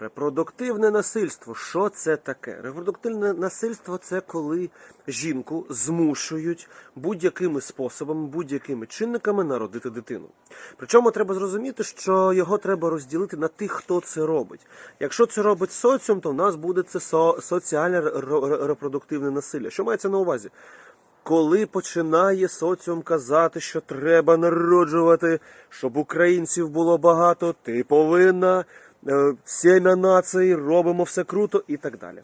Репродуктивне насильство. Що це таке? Репродуктивне насильство це коли жінку змушують будь-якими способами, будь-якими чинниками народити дитину. Причому треба зрозуміти, що його треба розділити на тих, хто це робить. Якщо це робить соціум, то в нас буде це со- соціальне ре- ре- репродуктивне насилля. Що мається на увазі? Коли починає соціум казати, що треба народжувати, щоб українців було багато, ти повинна, е, сім'я нації, робимо все круто і так далі.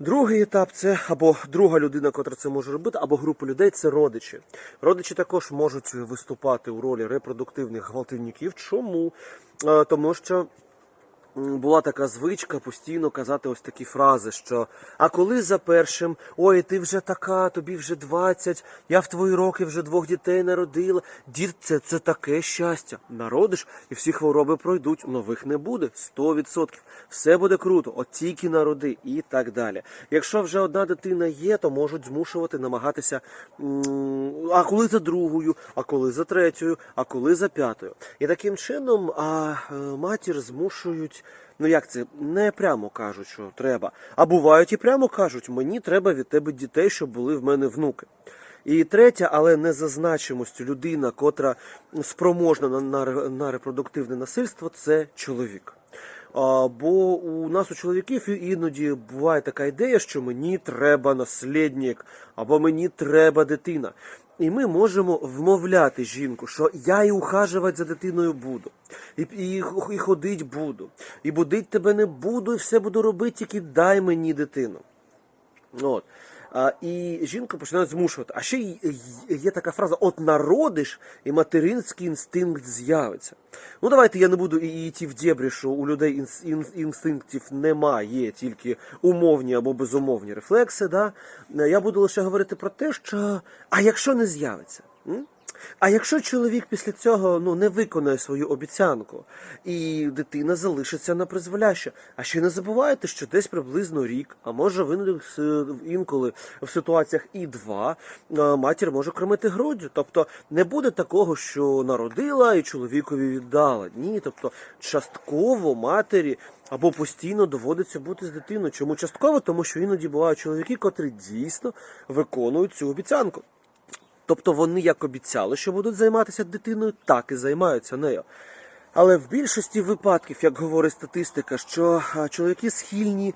Другий етап це або друга людина, котра це може робити, або група людей це родичі. Родичі також можуть виступати у ролі репродуктивних гвалтівників. Чому? Е, Тому що була така звичка постійно казати ось такі фрази, що а коли за першим, ой, ти вже така, тобі вже 20, я в твої роки вже двох дітей народила. Дід, це, це таке щастя. Народиш, і всі хвороби пройдуть, нових не буде. 100%. Все буде круто, от тільки народи і так далі. Якщо вже одна дитина є, то можуть змушувати намагатися, а коли за другою, а коли за третьою, а коли за п'ятою. І таким чином а, е, матір змушують. Ну як це не прямо кажуть, що треба. А бувають і прямо кажуть, мені треба від тебе дітей, щоб були в мене внуки. І третя, але не за значимостю людина, котра спроможна на, на, на репродуктивне насильство, це чоловік. Бо у нас у чоловіків іноді буває така ідея, що мені треба наслідник, або мені треба дитина. І ми можемо вмовляти жінку, що я і ухажувати за дитиною буду, і, і, і ходить буду, і будить тебе не буду, і все буду робити, тільки дай мені дитину. От. І жінка починає змушувати. А ще й- є така фраза: от народиш, і материнський інстинкт з'явиться. Ну давайте я не буду йти в дєбрі, що у людей інстинктів немає, є тільки умовні або безумовні рефлекси. Да? Я буду лише говорити про те, що а якщо не з'явиться? А якщо чоловік після цього ну не виконає свою обіцянку, і дитина залишиться на призволяще, а ще не забувайте, що десь приблизно рік, а може винен інколи в ситуаціях і два, матір може кормити груддю. Тобто не буде такого, що народила і чоловікові віддала. Ні, тобто частково матері. Або постійно доводиться бути з дитиною. Чому частково? Тому що іноді бувають чоловіки, котрі дійсно виконують цю обіцянку. Тобто вони як обіцяли, що будуть займатися дитиною, так і займаються нею. Але в більшості випадків, як говорить статистика, що чоловіки схильні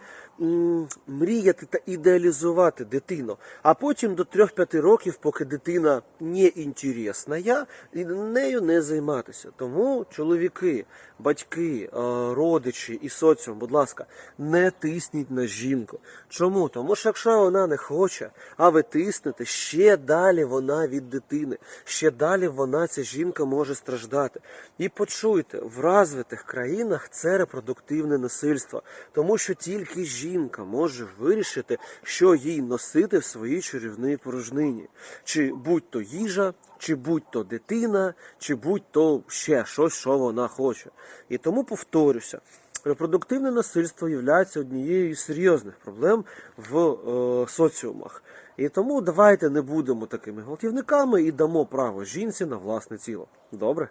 мріяти та ідеалізувати дитину, а потім до 3-5 років, поки дитина не інтересна, і нею не займатися. Тому чоловіки, батьки, е, родичі і соціум, будь ласка, не тисніть на жінку. Чому? Тому що якщо вона не хоче, а ви тиснете, ще далі вона від дитини, ще далі вона, ця жінка, може страждати. І почуйте, в розвитих країнах це репродуктивне насильство, тому що тільки жінка може вирішити, що їй носити в своїй чарівній порожнині. Чи будь то їжа, чи будь то дитина, чи будь то ще щось, що вона хоче. І тому повторюся. Репродуктивне насильство є однією із серйозних проблем в е, соціумах. І тому давайте не будемо такими гвалтівниками і дамо право жінці на власне тіло. Добре?